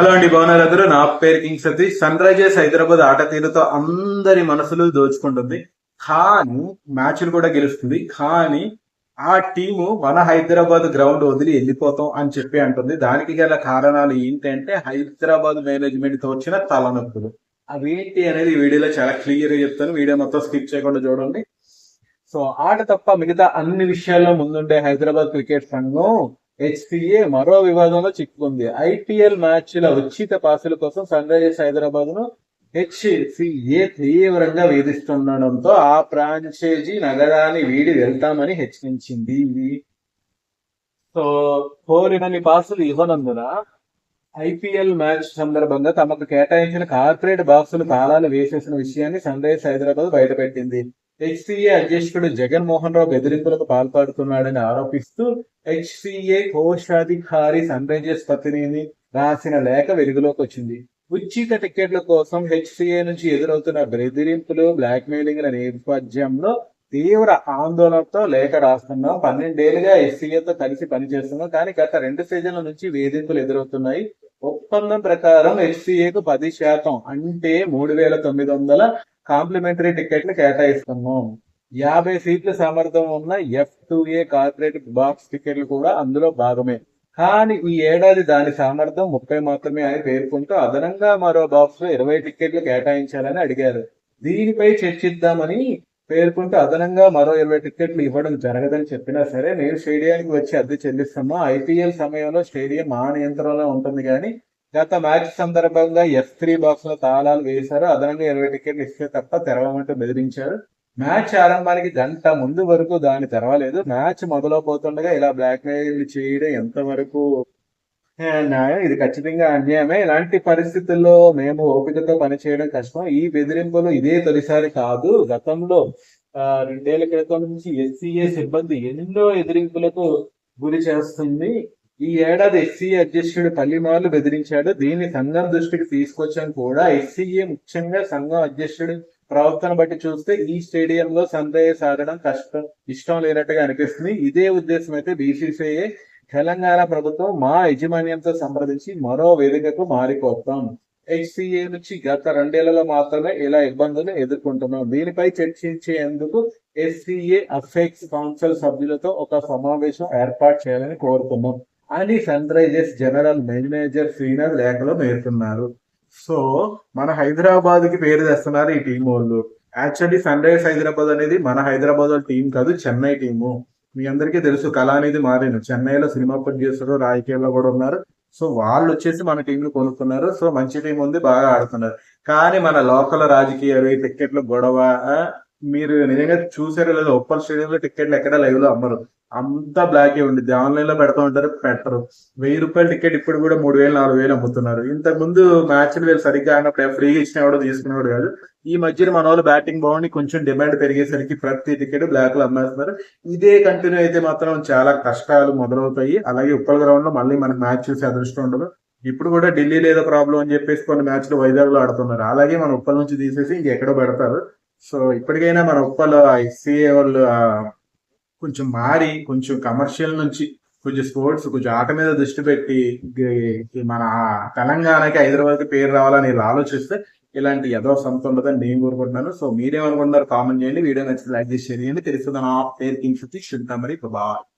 Hello అండి బాగున్నారు నా పేరు king Satish. Sun Risers Hyderabad ఆట తీరుతో అందరి మనసులు దోచుకుంటుంది. కానీ మ్యాచ్లు కూడా గెలుస్తుంది. కానీ ఆ టీము మన హైదరాబాద్ గ్రౌండ్ వదిలి వెళ్ళిపోతాం అని చెప్పి అంటుంది. దానికి గల కారణాలు ఏంటంటే హైదరాబాద్ మేనేజ్మెంట్తో వచ్చిన తలనొప్పులు. అవేంటి అనేది ఈ వీడియోలో చాలా క్లియర్గా చెప్తాను. వీడియో మొత్తం స్కిప్ చేయకుండా చూడండి. సో ఆట తప్ప మిగతా అన్ని విషయాల్లో ముందుండే హైదరాబాద్ క్రికెట్ సంఘం హెచ్సిఏ మరో వివాదంలో చిక్కుకుంది. ఐపీఎల్ మ్యాచ్ల ఉచిత పాసుల కోసం సన్ రైజర్స్ హైదరాబాద్ను హెచ్సిఏ తీవ్రంగా వేధిస్తుండడంతో ఆ ఫ్రాంచైజీ నగరాన్ని వీడి వెళ్తామని హెచ్చరించింది. సో కోరినన్ని పాసులు ఇవ్వనందున ఐపీఎల్ మ్యాచ్ సందర్భంగా తమకు కేటాయించిన కార్పొరేట్ బాక్సులు తాళాలు వేసేసిన విషయాన్ని సన్ రైజర్స్ హైదరాబాద్ బయటపెట్టింది. హెచ్సిఏ అధ్యక్షుడు జగన్మోహన్ రావు బెదిరింపులకు పాల్పడుతున్నాడని ఆరోపిస్తూ హెచ్సిఏ కోశాధికారి సన్ రైజర్స్ ప్రతినిధి రాసిన లేఖ వెలుగులోకి వచ్చింది. ఉచిత టికెట్ల కోసం హెచ్సిఏ నుంచి ఎదురవుతున్న బెదిరింపులు బ్లాక్ మెయిలింగ్ల నేపథ్యంలో తీవ్ర ఆందోళనతో లేఖ రాస్తున్నాం. పన్నెండేళ్ళుగా హెచ్సిఏతో కలిసి పనిచేస్తున్నాం. కానీ గత రెండు సీజన్ల నుంచి వేధింపులు ఎదురవుతున్నాయి. ఒప్పందం ప్రకారం హెచ్సిఏకు పది శాతం అంటే మూడు వేల తొమ్మిది వందల కాంప్లిమెంటరీ టికెట్లు కేటాయిస్తున్నాం. యాభై సీట్ల సామర్థ్యం ఉన్న F two A corporate box టికెట్లు కూడా అందులో భాగమే. కానీ ఈ ఏడాది దాని సామర్థ్యం ముప్పై మాత్రమే అని పేర్కొంటూ అదనంగా మరో బాక్స్లో ఇరవై టికెట్లు కేటాయించాలని అడిగారు. దీనిపై చర్చిద్దామని పేర్కొంటూ అదనంగా మరో ఇరవై టికెట్లు ఇవ్వడం జరగదని చెప్పినా సరే నేను స్టేడియానికి వచ్చి అద్దె చెల్లిస్తామా? ఐపీఎల్ సమయంలో స్టేడియం మా నియంత్రణలో ఉంటుంది కానీ గత మ్యాచ్ సందర్భంగా ఎఫ్ త్రీ బాక్స్లో తాళాలు వేశారు. అదనంగా ఇరవై టికెట్లు ఇస్తే తప్ప తెరవమంటూ బెదిరించారు. మ్యాచ్ ఆరంభానికి గంట ముందు వరకు దాన్ని తెరవలేదు. మ్యాచ్ మొదలవుతుండగా ఇలా బ్లాక్ మెయిల్ చేయడం ఎంతవరకు న్యాయం? ఇది ఖచ్చితంగా అన్యాయమే. ఇలాంటి పరిస్థితుల్లో మేము ఓపికతో పనిచేయడం కష్టం. ఈ బెదిరింపులు ఇదే తొలిసారి కాదు. గతంలో రెండేళ్ళ క్రితం నుంచి ఎస్సీఏ సిబ్బంది ఎన్నో ఎదిరింపులకు గురి చేస్తుంది. ఈ ఏడాది ఎస్సీఏ అధ్యక్షుడు పల్లిమాలు బెదిరించాడు. దీన్ని సంఘం దృష్టికి తీసుకొచ్చాం కూడా. ఎస్సీఏ ముఖ్యంగా సంఘం అధ్యక్షుడి ప్రవర్తన బట్టి చూస్తే ఈ స్టేడియంలో సందేహ సాధడం కష్టం ఇష్టం లేనట్టుగా అనిపిస్తుంది. ఇదే ఉద్దేశం అయితే బీసీసీఐ తెలంగాణ ప్రభుత్వం మా యాజమాన్యంతో సంప్రదించి మరో వేదికకు మారిపోతాం. హెచ్సిఏ నుంచి గత రెండేళ్ళలో మాత్రమే ఇలా ఇబ్బందులు ఎదుర్కొంటున్నాం. దీనిపై చర్చించేందుకు ఎస్సీఏ అఫెక్స్ కౌన్సిల్ సభ్యులతో ఒక సమావేశం ఏర్పాటు చేయాలని కోరుతున్నాం. అని Sunrisers general manager Srinath లేఖలో పేర్కొన్నారు. సో మన హైదరాబాద్కి పేరు తెస్తున్నారు ఈ టీం వాళ్ళు. యాక్చువల్లీ సన్ రైజర్స్ హైదరాబాద్ అనేది మన హైదరాబాద్ టీం కాదు చెన్నై టీము. మీ అందరికీ తెలుసు కళ అనేది మారిను చెన్నైలో సినిమా ప్రొడ్యూసర్ రాజకీయాల్లో కూడా ఉన్నారు. సో వాళ్ళు వచ్చేసి మన టీం ను కొనుక్కున్నారు. సో మంచి టీం ఉంది బాగా ఆడుతున్నారు. కానీ మన లోకల్ రాజకీయాలు ఈ గొడవ మీరు నిజంగా చూసారు లేదా ఒప్పల్ స్టేడియంలో టిక్కెట్లు టికెట్లు ఎక్కడ లైవ్లో అమ్మరు. అంతా బ్లాక్ ఉండిద్ది. ఆన్లైన్లో పెడతా ఉంటారు పెట్టరు. వెయ్యి రూపాయల టికెట్ ఇప్పుడు కూడా మూడు వేలు నాలుగు వేలు అమ్ముతున్నారు. ఇంతకు ముందు మ్యాచ్లు వీళ్ళు సరిగ్గా ఆడినప్పుడు ఫ్రీగా ఇచ్చిన కూడా తీసుకునేవాడు కాదు. ఈ మధ్యన మన వాళ్ళు బ్యాటింగ్ బాగుండి కొంచెం డిమాండ్ పెరిగేసరికి ప్రతి టికెట్ బ్లాక్లో అమ్మేస్తున్నారు. ఇదే కంటిన్యూ అయితే మాత్రం చాలా కష్టాలు మొదలవుతాయి. అలాగే ఉప్పల్ గ్రౌండ్లో మళ్ళీ మనకు మ్యాచ్ చూసి అదృష్టం ఉండదు. ఇప్పుడు కూడా ఢిల్లీ లేదో ప్రాబ్లం అని చెప్పేసి కొన్ని మ్యాచ్లు వైజాగ్లో ఆడుతున్నారు. అలాగే మన ఉప్పల్ నుంచి తీసేసి ఇంకెక్కడో పెడతారు. సో ఇప్పటికైనా మన ఉప్పల్ ఐసీఏ వాళ్ళు కొంచెం మారి కొంచెం కమర్షియల్ నుంచి కొంచెం స్పోర్ట్స్ కొంచెం ఆట మీద దృష్టి పెట్టి మన తెలంగాణకి హైదరాబాద్కి పేరు రావాలని ఆలోచిస్తే ఇలాంటి ఏదో సంత ఉండదని నేను కోరుకుంటున్నాను. సో మీరేమనుకుంటున్నారు కామెంట్ చేయండి. వీడియో నచ్చితే లైక్ చేసి షేర్ చేయండి. తెలుస్తుంది నా పేరు కింగ్స్ సతీష్. మరి. బాయ్